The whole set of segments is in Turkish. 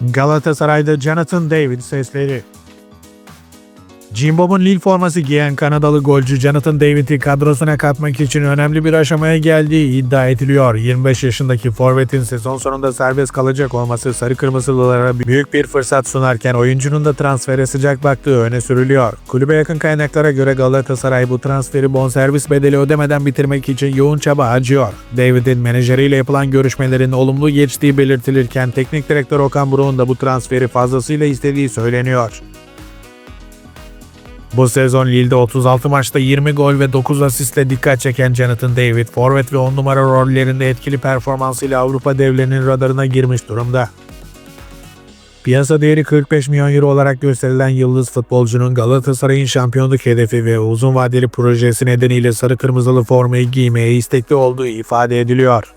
Galatasaray'da Jonathan David sesleri. Jimbom'un Lille forması giyen Kanadalı golcü Jonathan David'i kadrosuna katmak için önemli bir aşamaya geldiği iddia ediliyor. 25 yaşındaki forvetin sezon sonunda serbest kalacak olması sarı kırmızılılara büyük bir fırsat sunarken oyuncunun da transfere sıcak baktığı öne sürülüyor. Kulübe yakın kaynaklara göre Galatasaray bu transferi bonservis bedeli ödemeden bitirmek için yoğun çaba harcıyor. David'in menajeriyle yapılan görüşmelerin olumlu geçtiği belirtilirken teknik direktör Okan Buruk'un da bu transferi fazlasıyla istediği söyleniyor. Bu sezon Lille'de 36 maçta 20 gol ve 9 asistle dikkat çeken Jonathan David, forvet ve 10 numara rollerinde etkili performansıyla Avrupa devlerinin radarına girmiş durumda. Piyasa değeri 45 milyon euro olarak gösterilen yıldız futbolcunun Galatasaray'ın şampiyonluk hedefi ve uzun vadeli projesi nedeniyle sarı kırmızılı formayı giymeye istekli olduğu ifade ediliyor.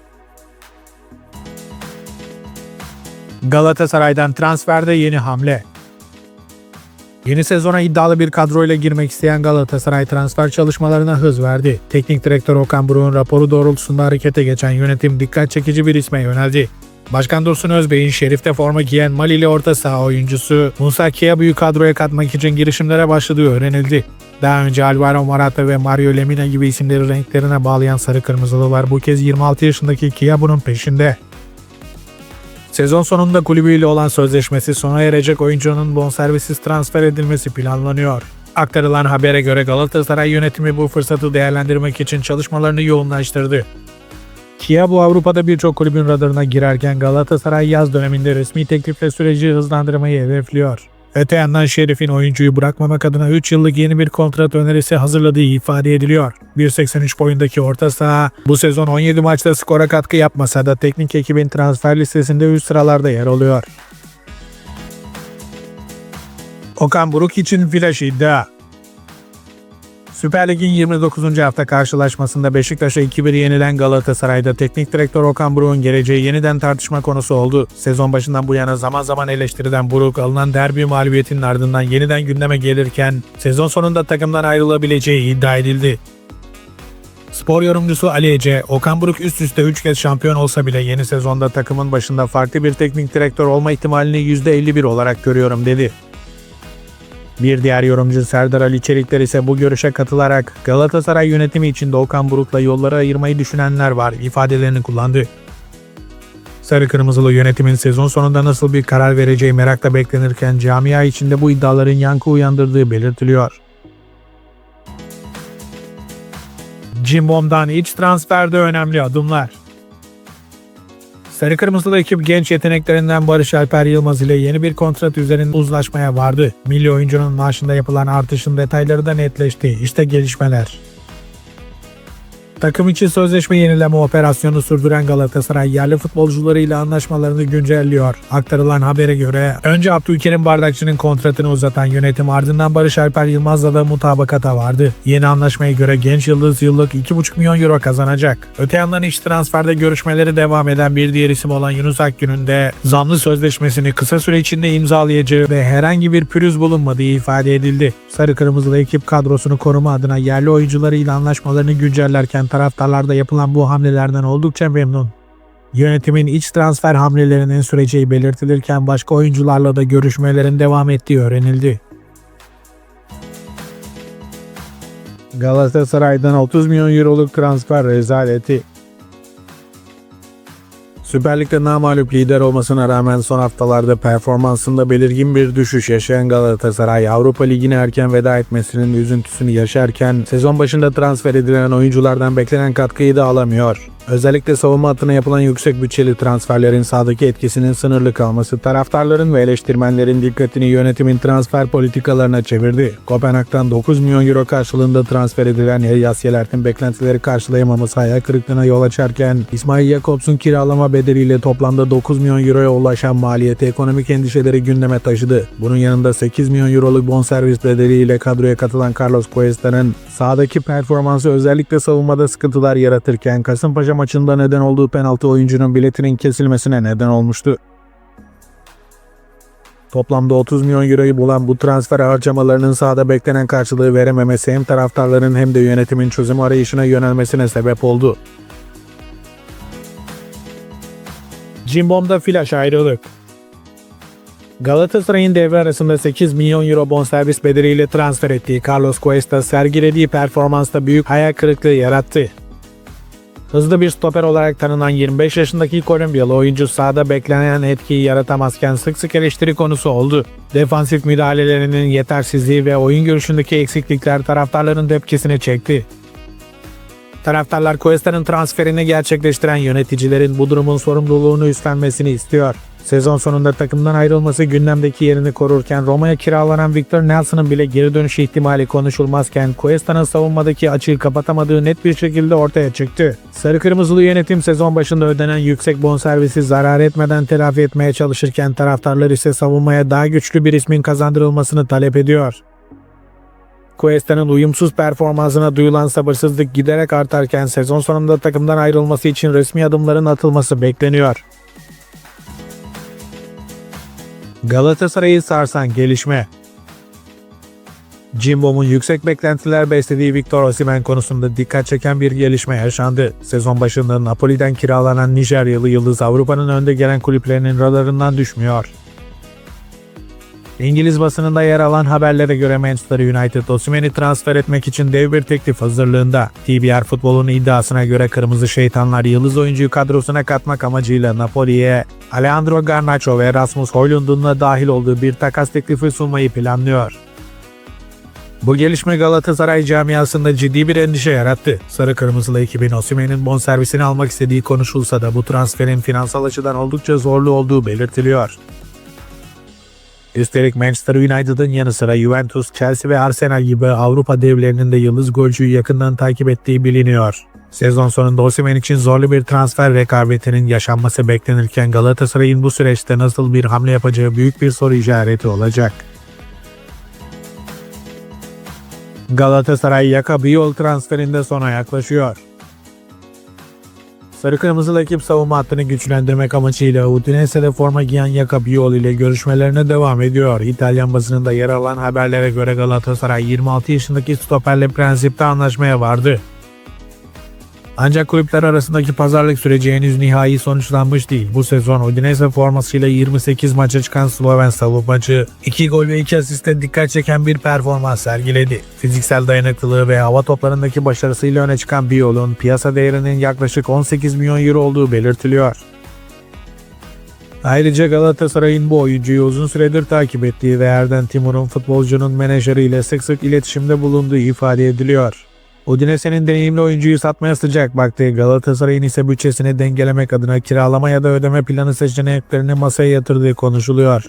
Galatasaray'dan transferde yeni hamle. Yeni sezona iddialı bir kadroyla girmek isteyen Galatasaray transfer çalışmalarına hız verdi. Teknik direktör Okan Buruk'un raporu doğrultusunda harekete geçen yönetim dikkat çekici bir isme yöneldi. Başkan Dursun Özbey'in Şerif'te forma giyen Malili orta saha oyuncusu Musa Kiabu'yu kadroya katmak için girişimlere başladığı öğrenildi. Daha önce Alvaro Morata ve Mario Lemina gibi isimleri renklerine bağlayan sarı kırmızılılar bu kez 26 yaşındaki Kiabu'nun peşinde. Sezon sonunda kulübüyle olan sözleşmesi sona erecek oyuncunun bonservisiz transfer edilmesi planlanıyor. Aktarılan habere göre Galatasaray yönetimi bu fırsatı değerlendirmek için çalışmalarını yoğunlaştırdı. Kia bu Avrupa'da birçok kulübün radarına girerken Galatasaray yaz döneminde resmi teklifle süreci hızlandırmayı hedefliyor. Öte yandan Şerif'in oyuncuyu bırakmamak adına 3 yıllık yeni bir kontrat önerisi hazırladığı ifade ediliyor. 1.83 boyundaki orta saha bu sezon 17 maçta skora katkı yapmasa da teknik ekibin transfer listesinde üst sıralarda yer alıyor. Okan Buruk için flash iddia. Süper Lig'in 29. hafta karşılaşmasında Beşiktaş'a 2-1 yenilen Galatasaray'da teknik direktör Okan Buruk'un geleceği yeniden tartışma konusu oldu. Sezon başından bu yana zaman zaman eleştiriden Buruk alınan derbi mağlubiyetinin ardından yeniden gündeme gelirken sezon sonunda takımdan ayrılabileceği iddia edildi. Spor yorumcusu Ali Ece, Okan Buruk üst üste 3 kez şampiyon olsa bile yeni sezonda takımın başında farklı bir teknik direktör olma ihtimalini %51 olarak görüyorum dedi. Bir diğer yorumcu Serdar Ali Çelikler ise bu görüşe katılarak Galatasaray yönetimi içinde Okan Buruk'la yolları ayırmayı düşünenler var ifadelerini kullandı. Sarı Kırmızılı yönetimin sezon sonunda nasıl bir karar vereceği merakla beklenirken camia içinde bu iddiaların yankı uyandırdığı belirtiliyor. Cimbom'dan iç transferde önemli adımlar. Sarı Kırmızılı ekip genç yeteneklerinden Barış Alper Yılmaz ile yeni bir kontrat üzerinde uzlaşmaya vardı. Milli oyuncunun maaşında yapılan artışın detayları da netleşti. İşte gelişmeler. Takım içi sözleşme yenileme operasyonu sürdüren Galatasaray yerli futbolcularıyla anlaşmalarını güncelliyor. Aktarılan habere göre önce Abdülkerim Bardakçı'nın kontratını uzatan yönetim ardından Barış Alper Yılmaz'la da mutabakata vardı. Yeni anlaşmaya göre genç yıldız yıllık 2,5 milyon euro kazanacak. Öte yandan iç transferde görüşmeleri devam eden bir diğer isim olan Yunus Akgün'ün de zamlı sözleşmesini kısa süre içinde imzalayacağı ve herhangi bir pürüz bulunmadığı ifade edildi. Sarı Kırmızılı ekip kadrosunu koruma adına yerli oyuncularıyla anlaşmalarını güncellerken taraftarlar da yapılan bu hamlelerden oldukça memnun. Yönetimin iç transfer hamlelerinin süreceği belirtilirken başka oyuncularla da görüşmelerin devam ettiği öğrenildi. Galatasaray'dan 30 milyon euroluk transfer rezaleti. Süper Lig'de namağlup lider olmasına rağmen son haftalarda performansında belirgin bir düşüş yaşayan Galatasaray Avrupa Ligi'ne erken veda etmesinin üzüntüsünü yaşarken sezon başında transfer edilen oyunculardan beklenen katkıyı da alamıyor. Özellikle savunma hattına yapılan yüksek bütçeli transferlerin sahadaki etkisinin sınırlı kalması taraftarların ve eleştirmenlerin dikkatini yönetimin transfer politikalarına çevirdi. Kopenhag'dan 9 milyon euro karşılığında transfer edilen Elias Yelert'in beklentileri karşılayamaması hayal kırıklığına yol açarken İsmail Jakobs'un kiralama bedeliyle toplamda 9 milyon euroya ulaşan maliyeti ekonomik endişeleri gündeme taşıdı. Bunun yanında 8 milyon euroluk bonservis bedeliyle kadroya katılan Carlos Cuesta'nın sahadaki performansı özellikle savunmada sıkıntılar yaratırken Kasımpaşa maçında neden olduğu penaltı oyuncunun biletinin kesilmesine neden olmuştu. Toplamda 30 milyon euroyu bulan bu transfer harcamalarının sahada beklenen karşılığı verememesi hem taraftarların hem de yönetimin çözüm arayışına yönelmesine sebep oldu. Cimbom'da flash ayrılık. Galatasaray'ın devre arasında 8 milyon euro bonservis bedeliyle transfer ettiği Carlos Cuesta sergilediği performansta büyük hayal kırıklığı yarattı. Hızlı bir stoper olarak tanınan 25 yaşındaki Kolombiyalı oyuncu sahada beklenen etkiyi yaratamazken sık sık eleştiri konusu oldu. Defansif müdahalelerinin yetersizliği ve oyun görüşündeki eksiklikler taraftarların tepkisini çekti. Taraftarlar Cuesta'nın transferini gerçekleştiren yöneticilerin bu durumun sorumluluğunu üstlenmesini istiyor. Sezon sonunda takımdan ayrılması gündemdeki yerini korurken Roma'ya kiralanan Victor Nelson'ın bile geri dönüş ihtimali konuşulmazken Cuesta'nın savunmadaki açığı kapatamadığı net bir şekilde ortaya çıktı. Sarı Kırmızılı yönetim sezon başında ödenen yüksek bonservisi zarar etmeden telafi etmeye çalışırken taraftarlar ise savunmaya daha güçlü bir ismin kazandırılmasını talep ediyor. Cuesta'nın uyumsuz performansına duyulan sabırsızlık giderek artarken sezon sonunda takımdan ayrılması için resmi adımların atılması bekleniyor. Galatasaray'ı sarsan gelişme Cimbom'un yüksek beklentiler beslediği Victor Osimhen konusunda dikkat çeken bir gelişme yaşandı. Sezon başında Napoli'den kiralanan Nijeryalı yıldız Avrupa'nın önde gelen kulüplerinin radarından düşmüyor. İngiliz basınında yer alan haberlere göre Manchester United Osimhen'i transfer etmek için dev bir teklif hazırlığında. TBR futbolun iddiasına göre Kırmızı Şeytanlar yıldız oyuncuyu kadrosuna katmak amacıyla Napoli'ye Alejandro Garnacho ve Rasmus Højlund'un da dahil olduğu bir takas teklifi sunmayı planlıyor. Bu gelişme Galatasaray camiasında ciddi bir endişe yarattı. Sarı Kırmızılı ekibin Osimhen'in bonservisini almak istediği konuşulsa da bu transferin finansal açıdan oldukça zorlu olduğu belirtiliyor. Üstelik Manchester United'ın yanı sıra Juventus, Chelsea ve Arsenal gibi Avrupa devlerinin de yıldız golcüyü yakından takip ettiği biliniyor. Sezon sonunda Osimhen için zorlu bir transfer rekabetinin yaşanması beklenirken Galatasaray'ın bu süreçte nasıl bir hamle yapacağı büyük bir soru işareti olacak. Galatasaray Yaka Biyol transferinde sona yaklaşıyor. Sarı Kırmızılı ekip savunma hattını güçlendirmek amacıyla Udinese'de forma giyen Yaka Biol ile görüşmelerine devam ediyor. İtalyan basınında yer alan haberlere göre Galatasaray 26 yaşındaki stoperle prensipte anlaşmaya vardı. Ancak kulüpler arasındaki pazarlık süreci henüz nihai sonuçlanmış değil. Bu sezon Udinese formasıyla 28 maça çıkan Sloven savunmacı 2 gol ve 2 asiste dikkat çeken bir performans sergiledi. Fiziksel dayanıklılığı ve hava toplarındaki başarısıyla öne çıkan Biol'un piyasa değerinin yaklaşık 18 milyon euro olduğu belirtiliyor. Ayrıca Galatasaray'ın bu oyuncuyu uzun süredir takip ettiği ve Erden Timur'un futbolcunun menajeriyle sık sık iletişimde bulunduğu ifade ediliyor. Udinese'nin deneyimli oyuncuyu satmaya sıcak baktığı Galatasaray'ın ise bütçesini dengelemek adına kiralama ya da ödeme planı seçeneklerini masaya yatırdığı konuşuluyor.